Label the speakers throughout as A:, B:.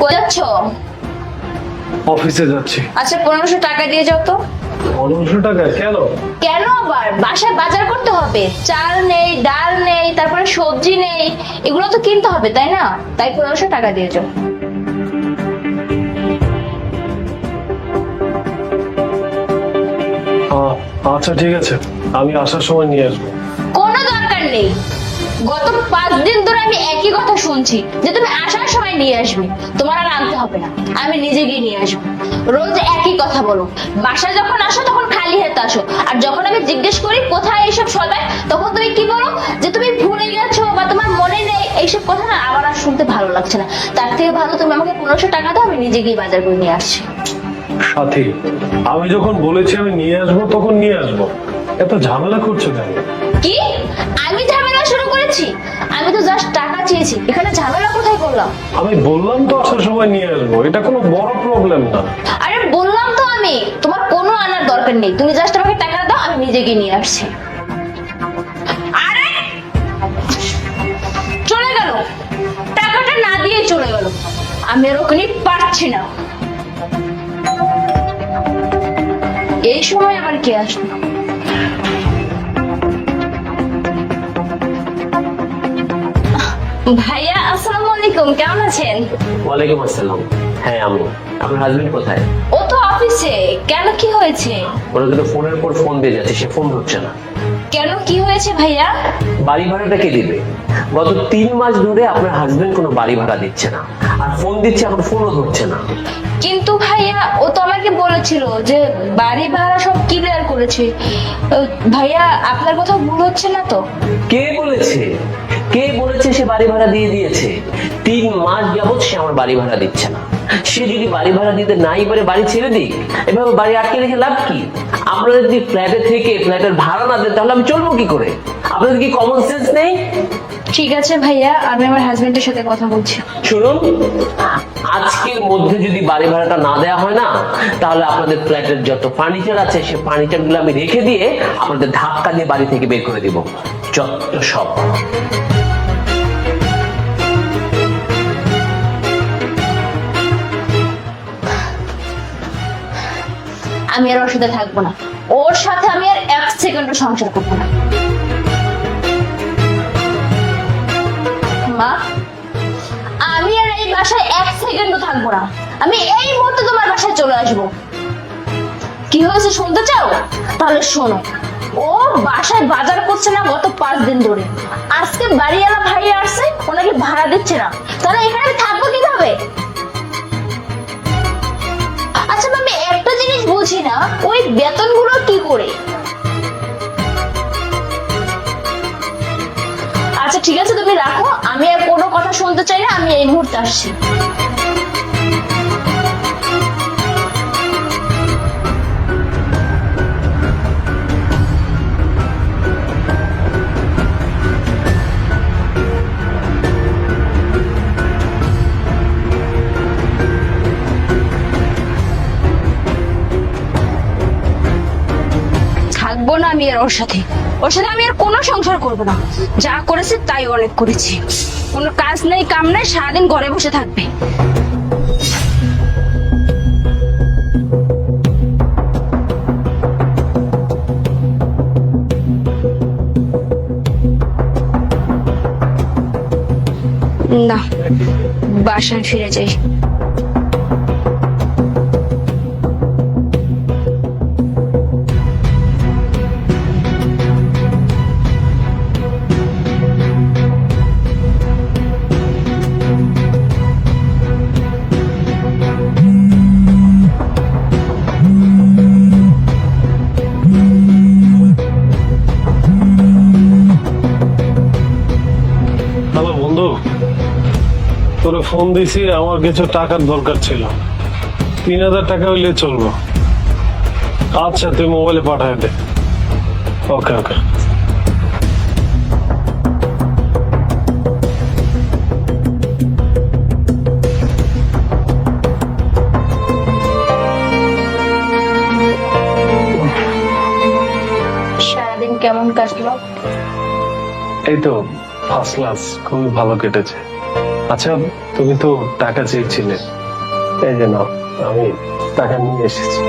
A: কই যাচ্ছ?
B: অফিসে যাচ্ছি।
A: আচ্ছা পনেরোশো টাকা দিয়ে যাও তো।
B: পনেরোশো টাকা? কেন?
A: কেন আবার? বাসায় বাজার করতে হবে। চাল নেই ডাল নেই তারপরে সবজি নেই এগুলো তো কিনতে হবে তাই না? তাই পনেরোশো টাকা দিয়ে যাও।
B: আচ্ছা ঠিক আছে। আমি আসার সময় নিয়ে আসব।
A: কোনো দরকার নেই। গত পাঁচ দিন ধরে আমি একই কথা শুনছি যে তুমি আসার সময় নিয়ে আসবে। তোমার আর আনতে হবে না। আমি নিজে গিয়ে নিয়ে আসব। রোজ একই কথা বলো। বাসায় যখন আসো তখন খালি হাতে আসো। আর যখন আমি জিজ্ঞেস করি কোথায় এইসব সবাই? তখন তুমি কি বলো? যে তুমি ভুলে গেছো বা তোমার মনে নেই। এইসব কথা না আমার আর শুনতে ভালো লাগছে না। তার থেকে ভালো তুমি আমাকে পনেরোশো টাকা দাও আমি নিজে গিয়ে বাজার করে নিয়ে আসছি।
B: সাথী আমি যখন বলেছি আমি নিয়ে আসব তখন নিয়ে আসব। এত ঝামেলা করছ কেন?
A: কি? চেয়েছি এখানে ঝামেলা কোথায় করলাম?
B: আমি বললাম তো আসার সময় নিয়ে আসব। এটা কোনো বড় প্রবলেম না।
A: আরে বললাম তো আমি। তোমার কোনো আনার দরকার নেই। তুমি জাস্ট আমাকে টাকা দাও আমি নিজে গিয়ে নিয়ে আসছি। আরে! চলে গেল। টাকাটা না দিয়ে চলে গেল। আমি আর ওখানে পারছি না। এই সময় আবার কে আসলো? ভাইয়া আসসালামু আলাইকুম কেমন আছেন?
C: ওয়ালাইকুম আসসালাম। হ্যাঁ আমি। আপনার হাজবেন্ড কোথায়?
A: ও তো অফিসে কেন কি হয়েছে?
C: ওরা কিন্তু ফোনের পর ফোন দিয়ে যাচ্ছে সে ফোন ধরছে না।
A: কেন? কি হয়েছে ভাইয়া?
C: বাড়ি ভাড়াটা কে দিবে? গত তিন মাস ধরে আপনার হাজবেন্ড কোনো বাড়ি ভাড়া দিচ্ছে না। আর ফোন দিচ্ছে এখন ফোনও ধরছে না।
A: কিন্তু ভাইয়া ও তো আমাকে বলেছিল যে বাড়ি ভাড়া সব ক্লিয়ার করেছে। ভাইয়া আপনার কথা ভুল হচ্ছে না তো?
C: কে বলেছে? কে বলেছে সে বাড়ি ভাড়া দিয়ে দিয়েছে? তিন মাস যাবত সে আমার বাড়ি ভাড়া দিচ্ছে না। সে যদি বাড়ি ভাড়া দিতে নাই পারে বাড়ি ছেড়ে দিক এভাবে বাড়ি আটকে রেখে লাভ কি? আপনারা যদি ফ্ল্যাটে থেকে ফ্ল্যাটের ভাড়া না দেন তাহলে আমি চলবো কি করে? আপনাদের কি কমন সেন্স নেই?
A: ঠিক আছে ভাইয়া আমি আমার হাজবেন্ডের সাথে কথা বলছি।
C: শুনুন আজকের মধ্যে যদি বাড়ি ভাড়াটা না দেওয়া হয় না তাহলে আপনাদের ফ্ল্যাটের যত ফার্নিচার আছে সে ফার্নিচারগুলো আমি রেখে দিয়ে আপনাদের ধাক্কা দিয়ে বাড়ি থেকে বের করে দিব। যত সব।
A: আমি আর ওর সাথে থাকব না। ওর সাথে আমি আর এক সেকেন্ডও সংসার করব না। মা, আমি আর এই বাসায় এক থাকব না। আমি এই মুহূর্তে তোমার বাসায় চলে আসব। কি হয়েছে, শুনতে চাও? তাহলে শোনো, ও বাসায় বাজার করছে না গত পাঁচ দিন ধরে। আজকে বাড়িওয়ালা ভাই আসছে, ওনাকে ভাড়া দিচ্ছে না। তাহলে এখানে থাকব কীভাবে? আচ্ছা আমি একটা জিনিস বুঝি না, ওই বেতনগুলো কি করে? আচ্ছা ঠিক আছে, তুমি রাখো, আমি আর কোনো কথা শুনতে চাই না, আমি এই মুহূর্তে আসছি। থাকব না আমি আর ওর সাথে। ওর সাথে আমি আর কোনো সংসার করব না। যা করেছে তাই অনেক করেছি। কোনো কাজ নেই, কাম নেই, সারাদিন ঘরে বসে থাকবে। না, বাসায় ফিরে যাই।
B: ফোন দিছি আমার কিছু টাকার দরকার ছিল। তিন হাজার টাকা হইলে চলবো। আচ্ছা তুই মোবাইলে পাঠায় দে। ওকে ওকে
A: সারাদিন কেমন কাটলো?
B: এই তো ফার্স্ট ক্লাস খুবই ভালো কেটেছে। আচ্ছা তুমি তো টাকা চেয়েছিলে। এই যে নাও আমি টাকা নিয়ে এসেছি।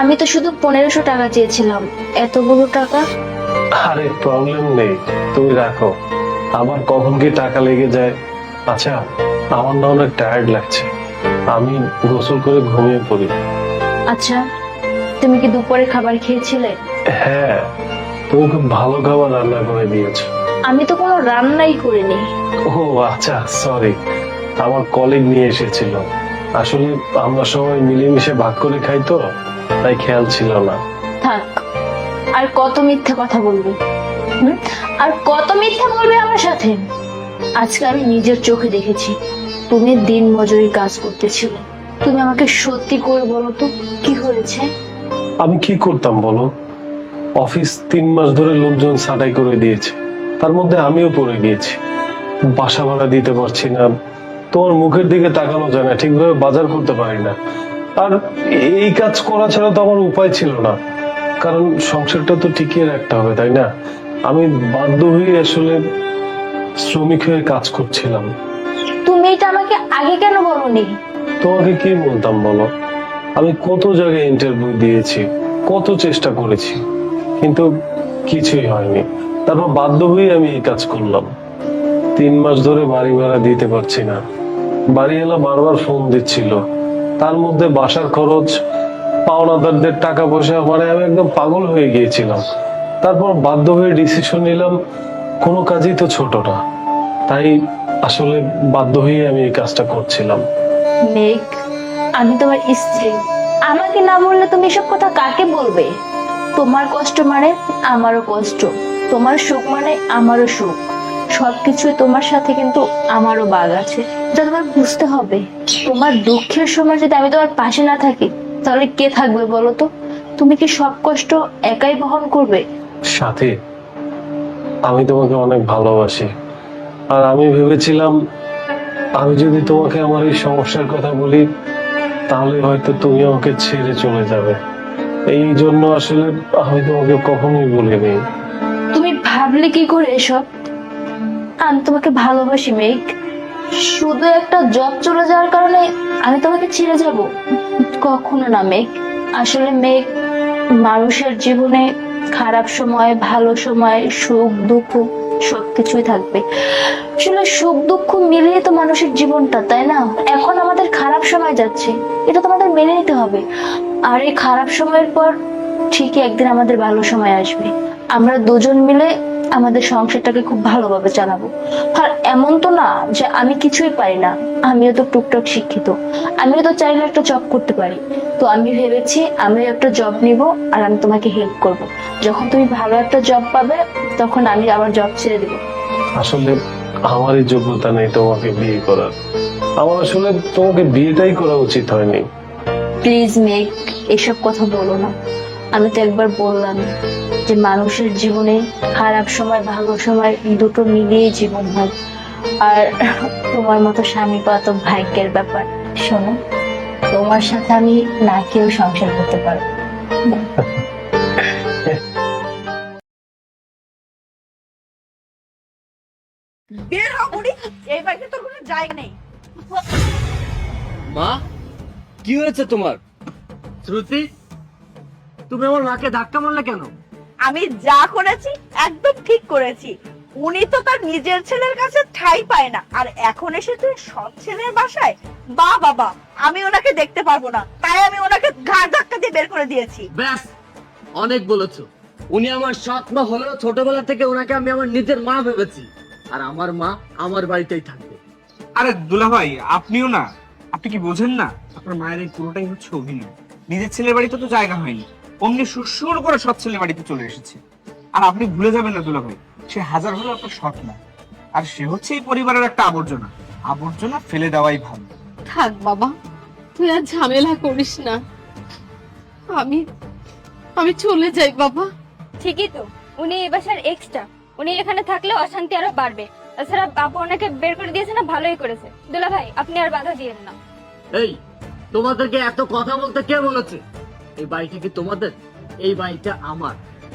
A: আমি তো শুধু পনেরোশো টাকা চেয়েছিলাম। এতগুলো টাকা?
B: আরে প্রবলেম নেই। তুমি রাখো। আবার কখন কি টাকা লেগে যায়? আচ্ছা আমার না অনেক টায়ার্ড লাগছে। আমি গোসল করে ঘুমিয়ে পড়ি।
A: আচ্ছা। তুমি কি দুপুরে খাবার খেয়েছিলে?
B: হ্যাঁ তুমি খুব ভালো খাবার রান্না করে দিয়েছ।
A: আমি তো কোনো রান্নাই করিনি।
B: ও আচ্ছা সরি আমার কলিগ নিয়ে এসেছিল। আসলে আমরা সবাই মিলেমিশে ভাগ করে খাই তো তাই খেয়াল ছিল না।
A: থাক আর কত মিথ্যে কথা বলবে? আর কত মিথ্যে বলবে আমার সাথে? আজকে আমি নিজের চোখে দেখেছি তুমি দিন মজুরি কাজ করতেছিলে। তুমি আমাকে সত্যি করে বলো তো কি হয়েছে?
B: আমি কি করতাম বলো? অফিস তিন মাস ধরে লোকজন ছাঁটাই করে দিয়েছে। তার মধ্যে আমিও পড়ে গিয়েছি। বাসা ভাড়া দিতে পারছি না। তোমার মুখের দিকে তাকানো যায় না ঠিকভাবে বাজার করতে পারি না। আর এই কাজ করা ছাড়া তো আমার উপায় ছিল না। কারণ সংসারটা তো টিকিয়ে রাখতে হবে তাই না? আমি বাধ্য হয়ে আসলে শ্রমিক হয়ে কাজ করছিলাম।
A: তুমি এটা আমাকে আগে কেন বলনি?
B: তোমাকে কি বলতাম বলো? আমি কত জায়গায় ইন্টারভিউ দিয়েছি, কত চেষ্টা করেছি, কিন্তু কিছুই হয়নি। তারপর বাধ্য হয়ে আমি এই কাজ করলাম। তিন মাস ধরে বাড়ি ভাড়া দিতে পারছি না। বাড়িওয়ালা বারবার ফোন দিচ্ছিল। তার মধ্যে বাসার খরচ, পাওনাদারদের টাকা পয়সা মানে আমি একদম পাগল হয়ে গিয়েছিলাম। তারপর বাধ্য হয়ে ডিসিশন নিলাম, কোনো কাজই তো ছোট না। তাই আসলে বাধ্য হয়ে আমি এই কাজটা করছিলাম।
A: আমি তোমার স্ত্রী। আমাকে না বললে তুমি এসব কথা কাকে বলবে? তোমার কষ্ট মানে আমারও কষ্ট। তোমার সুখ মানে আমারও সুখ। সবকিছুই তোমার সাথে কিন্তু আমারও বাঘ আছে। যা তোমার বুঝতে হবে। তোমার দুঃখের সময় যদি আমি তোমার পাশে না থাকি, তাহলে কে থাকবে বলো তো? তুমি কি সব কষ্ট একাই বহন করবে?
B: সাথে, আমি তোমাকে অনেক ভালোবাসি। আর আমি ভেবেছিলাম, আমি যদি তোমাকে আমার এই সমস্যার কথা বলি তাহলে হয়তো তুমি আমাকে ছেড়ে চলে যাবে। এই জন্য আসলে আমি তোমাকে কখনোই বলিনি
A: তুমি ভাবলে কি করে এসব? আমি তোমাকে ভালোবাসি, মেঘ। শুধু একটা জব চলে যাওয়ার কারণে আমি তোমাকে ছেড়ে যাব? কখনো না, মেঘ। আসলে মেঘ, মানুষের জীবনে খারাপ সময়, ভালো সময়, সুখ, দুঃখ সবকিছুই থাকবে। আসলে সুখ দুঃখ মিলিয়ে তো মানুষের জীবনটা, তাই না? এখন আমাদের খারাপ সময় যাচ্ছে, এটা তোমাদের মেনে নিতে হবে। আর এই খারাপ সময়ের পর ঠিকই একদিন আমাদের ভালো সময় আসবে। আমরা দুজন মিলে আমাদের সংসারটাকে খুব ভালোভাবে চালাবো। আর এমন তো না যে আমি কিছুই পারি না, আমিও তো টুকটাক শিক্ষিত। আমিও তো চাইলে একটা জব করতে পারি। তো আমি ভেবেছি আমি একটা জব নিব আর আমি তোমাকে হেল্প করব। যখন তুমি ভালো একটা জব পাবে তখন আমি আমার জব ছেড়ে দিব।
B: আসলে আমারই যোগ্যতা নেই তোমাকে বিয়ে করার। আমার আসলে তোমাকে বিয়েটাই করা উচিত হয়নি।
A: প্লিজ মেক এসব কথা বলো না। আমি তো একবার বললাম যে মানুষের জীবনে খারাপ সময় ভালো সময় দুটো মিলিয়ে জীবন হয়। আর তোমার মতো স্বামী পাওয়া তো ভাগ্যের ব্যাপার। শোনো তোমার সাথে আমি না কেউ সংসার করতে পারব।
D: বের হ বুড়ি। এই বাড়িতে তোর কোনো জায়গা নেই।
E: মা? কি হয়েছে তোমার? শ্রুতি তুমি আমার মাকে ধাক্কা মারলে কেন?
D: আমি যা করেছি একদম ঠিক করেছি। উনি তো তার নিজের ছেলের কাছে ঠাই পায় না। আর এখন এসে তুই সৎ ছেলের বাসায়? বা বাবা আমি ওনাকে দেখতে পারব না। তাই আমি ওনাকে ঘাড় ধাক্কা দিয়ে বের করে দিয়েছি।
E: ব্যাস অনেক বলেছ। উনি আমার সৎ মা হলেও ছোটবেলা থেকে ওনাকে আমি আমার নিজের মা ভেবেছি। আর আমার মা আমার বাড়িতেই থাকবে।
F: আরে দুলাভাই আপনিও না। আপনি কি বোঝেন না? আপনার মায়ের এই পুরোটাই হচ্ছে অভিনয়। নিজের ছেলের বাড়িতে তো জায়গা হয়নি। অমনি সুর করে সৎ ছেলের বাড়িতে চলে এসেছে। আর আপনি ভুলে যাবেন না দুলাভাই সে হাজার হলো আপনার শখ না। আর সে হচ্ছে এই পরিবারের একটা আবর্জনা। আবর্জনা ফেলে দেওয়াই ভালো।
G: থাক বাবা তুই আর ঝামেলা করিস না। আমি আমি চলে যাই বাবা।
H: ঠিকই তো উনি এই বাসার এক্সট্রা উনি এখানে থাকলে অশান্তি আরও বাড়বে। তাছাড়া আপু ওনাকে বের করে দিয়েছে না ভালোই করেছে। দুলা ভাই আপনি আর বাধা দিয়েন না।
E: এই তোমাদেরকে এত কথা বলতে কে বলেছে? এই বাড়িটা কি তোমাদের? এই বাড়িটা আমার।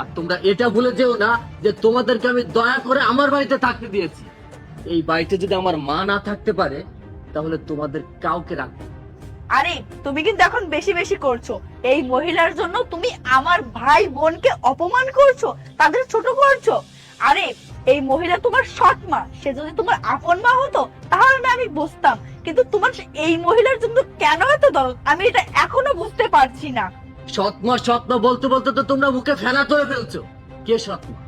E: আর তোমরা এটা ভুলে যেও না যে তোমাদেরকে আমি দয়া করে আমার বাড়িতে থাকতে দিয়েছি। এই বাড়িতে যদি আমার মা না থাকতে পারে তাহলে তোমাদের কাউকে রাখব
D: আরে তুমি কিন্তু এখন বেশি বেশি করছ। এই মহিলার জন্য তুমি আমার ভাই বোনকে অপমান করছ তাদের ছোট করছ। আরে, এই মহিলা তোমার সৎ মা। সে যদি তোমার আপন মা হতো, তাহলে না আমি বুঝতাম। কিন্তু তোমার এই মহিলার জন্য কেন এত দরদ? আমি এটা এখনও বুঝতে পারছি না।
E: সৎমা সৎমা বলতে বলতে তো তোমরা মুখে ফেনা করে ফেলছো। কে সৎমা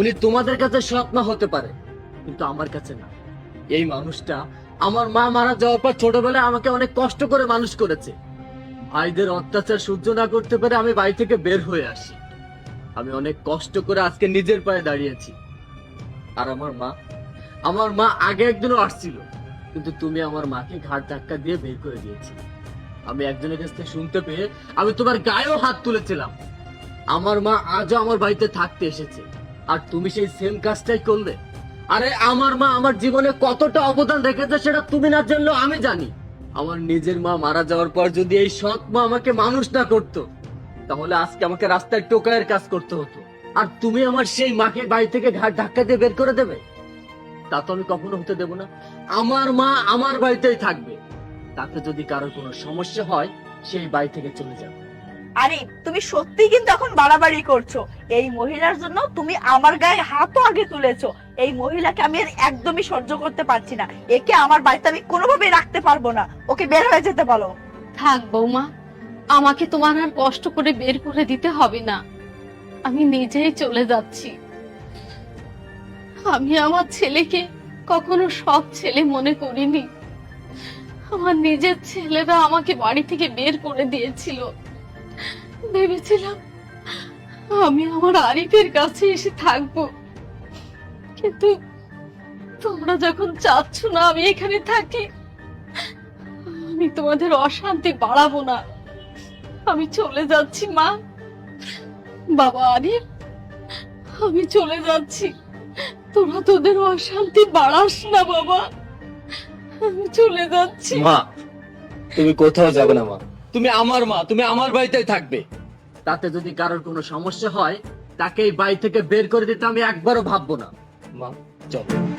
E: উনি তোমাদের কাছে সৎমা হতে পারে, কিন্তু আমার কাছে না। এই মানুষটা আমার মা মারা যাওয়ার পর ছোটবেলায় আমাকে অনেক কষ্ট করে মানুষ করেছে। ভাইদের অত্যাচার সহ্য না করতে পেরে আমি বাড়ি থেকে বের হয়ে আসি। আমি অনেক কষ্ট করে আজকে নিজের পায়ে দাঁড়িয়েছি। আর আমার মা? আমার মা আগে একদিনও আসছিল, কিন্তু তুমি আমার মাকে ঘাট ধাক্কা দিয়ে বের করে দিয়েছি আমি একজনের কাছ থেকে শুনতে পেয়ে আমি তোমার গায়েও হাত তুলেছিলাম। আমার মা আজও আমার বাড়িতে থাকতে এসেছে, আর তুমি সেই সেম কাজটাই করলে। আরে আমার মা আমার জীবনে কতটা অবদান রেখেছে সেটা তুমি না জানলেও আমি জানি। আমার নিজের মা মারা যাওয়ার পর যদি এই সৎ মা আমাকে মানুষ না করতো, তাহলে আজকে আমাকে রাস্তায় টোকায়ের কাজ করতে হতো। আর তুমি আমার সেই মাকে বাড়ি থেকে ঘাট ধাক্কা দিয়ে বের করে দেবে? তা তো আমি কখনো হতে দেব না। আমার মা আমার বাড়িতেই থাকবে। তাতে যদি কারোর কোনো সমস্যা হয় সেই বাড়ি থেকে চলে যাবে।
D: আরে তুমি সত্যি কিন্তু এখন বাড়াবাড়ি করছ। এই মহিলার জন্য তুমি আমার গায়ে হাতও আগে তুলেছো। এই মহিলাকে আমি আর একদমই সহ্য করতে পারছি না। একে আমার বাড়িতে আমি কোনোভাবেই রাখতে পারব না। ওকে বের হয়ে যেতে বলো।
G: থাক বৌমা আমাকে তোমার আর কষ্ট করে বের করে দিতে হবে না। আমি নিজেই চলে যাচ্ছি। আমি আমার ছেলেকে কখনো সৎ ছেলে মনে করিনি। আমার নিজের ছেলেরা আমাকে বাড়ি থেকে বের করে দিয়েছিল। ভেবেছিলাম আমি আমার আরিফের কাছে এসে থাকব। কিন্তু তোমরা যখন চাচ্ছ না আমি এখানে থাকি, আমি তোমাদের অশান্তি বাড়াবো না। আমি চলে যাচ্ছি, মা। বাবা আরিফ আমি চলে যাচ্ছি। তোরা তোদের অশান্তি বাড়াস না বাবা। আমি চলে যাচ্ছি।
E: মা, তুমি কোথাও যাবে না মা। তুমি আমার মা, তুমি আমার বাড়িতেই থাকবে। তাতে যদি কারোর কোনো সমস্যা হয়, তাকে এই বাড়ি থেকে বের করে দিতে আমি একবারও ভাববো না। মা, চলো।